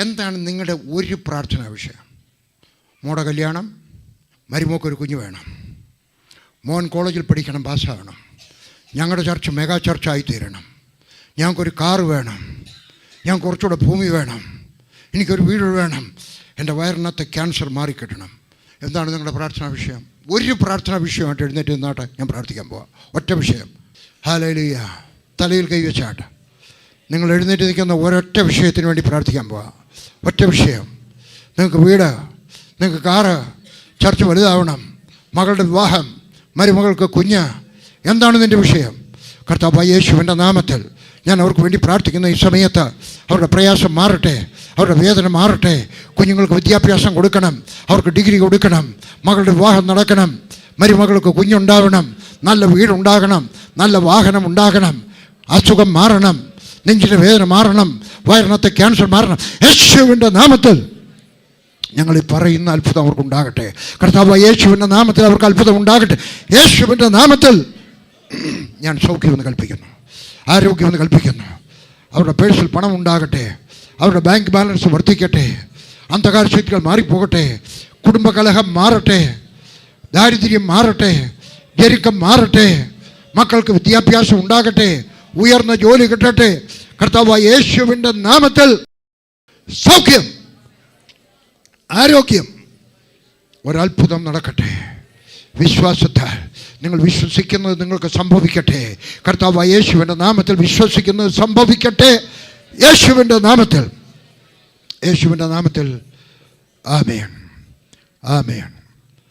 എന്താണ് നിങ്ങളുടെ ഒരു പ്രാർത്ഥനാ വിഷയം? മോടെ കല്യാണം മരുമോക്കൊരു കുഞ്ഞ് വേണം. മോൻ കോളേജിൽ പഠിക്കണം പാസ്സാകണം. ഞങ്ങളുടെ ചർച്ച് മെഗാ ചർച്ചായി തീരണം. ഞങ്ങൾക്കൊരു കാറ് വേണം. ഞാൻ കുറച്ചുകൂടെ ഭൂമി വേണം. എനിക്കൊരു വീട് വേണം. എന്റെ വയറിനകത്ത് ക്യാൻസർ മാറിക്കിട്ടണം. എന്താണ് നിങ്ങളുടെ പ്രാർത്ഥനാ വിഷയം? ഒരു പ്രാർത്ഥനാ വിഷയമായിട്ട് എഴുന്നേറ്റ് നിന്നാട്ടെ ഞാൻ പ്രാർത്ഥിക്കാൻ പോവാം. ഒറ്റ വിഷയം. ഹാലയിലെയ്യ തലയിൽ കൈവച്ചാട്ടെ. നിങ്ങൾ എഴുന്നേറ്റ് നിൽക്കുന്ന ഒരൊറ്റ വിഷയത്തിന് വേണ്ടി പ്രാർത്ഥിക്കാൻ പോവാം. ഒറ്റ വിഷയം. നിങ്ങൾക്ക് വീട് നിങ്ങൾക്ക് കാറ് ചർച്ച വലുതാവണം മകളുടെ വിവാഹം മരുമകൾക്ക് കുഞ്ഞ്. എന്താണ് നിന്റെ വിഷയം? കർത്താവ് യേശുവിന്റെ നാമത്തിൽ ഞാൻ അവർക്ക് വേണ്ടി പ്രാർത്ഥിക്കുന്ന ഈ സമയത്ത് അവരുടെ പ്രയാസം മാറട്ടെ അവരുടെ വേദന മാറട്ടെ. കുഞ്ഞുങ്ങൾക്ക് വിദ്യാഭ്യാസം കൊടുക്കണം അവർക്ക് ഡിഗ്രി കൊടുക്കണം മകളുടെ വിവാഹം നടക്കണം മരുമകൾക്ക് കുഞ്ഞുണ്ടാവണം നല്ല വീടുണ്ടാകണം നല്ല വാഹനം ഉണ്ടാകണം അസുഖം മാറണം. നെഞ്ചിന്റെ വേദന മാറണം വയറിനത്തെ ക്യാൻസർ മാറണം. യേശുവിന്റെ നാമത്തിൽ ഞങ്ങൾ ഈ പറയുന്ന അത്ഭുതം അവർക്ക് ഉണ്ടാകട്ടെ കർത്താവ് യേശുവിന്റെ നാമത്തിൽ അവർക്ക് അത്ഭുതം ഉണ്ടാകട്ടെ. യേശുവിന്റെ നാമത്തിൽ ഞാൻ സൗഖ്യമെന്ന് കൽപ്പിക്കുന്നു. ആരോഗ്യമെന്ന് കൽപ്പിക്കുന്നു. അവരുടെ പേഴ്സിൽ പണം ഉണ്ടാകട്ടെ. അവരുടെ ബാങ്ക് ബാലൻസ് വർദ്ധിക്കട്ടെ. അന്ധകാര ശക്തികൾ മാറിപ്പോകട്ടെ. കുടുംബകലഹം മാറട്ടെ. ദാരിദ്ര്യം മാറട്ടെ. ജരിക്കം മാറട്ടെ. മക്കൾക്ക് വിദ്യാഭ്യാസം ഉണ്ടാകട്ടെ. ഉയർന്ന ജോലി കിട്ടട്ടെ. കർത്താവ് യേശുവിന്റെ നാമത്തിൽ സൗഖ്യം ആരോഗ്യം ഒരത്ഭുതം നടക്കട്ടെ. വിശ്വാസത്താൽ നിങ്ങൾ വിശ്വസിക്കുന്നത് നിങ്ങൾക്ക് സംഭവിക്കട്ടെ. കർത്താവ് യേശുവിന്റെ നാമത്തിൽ വിശ്വസിക്കുന്നത് സംഭവിക്കട്ടെ. യേശുവിന്റെ നാമത്തിൽ യേശുവിന്റെ നാമത്തിൽ ആമേൻ. ആമേൻ.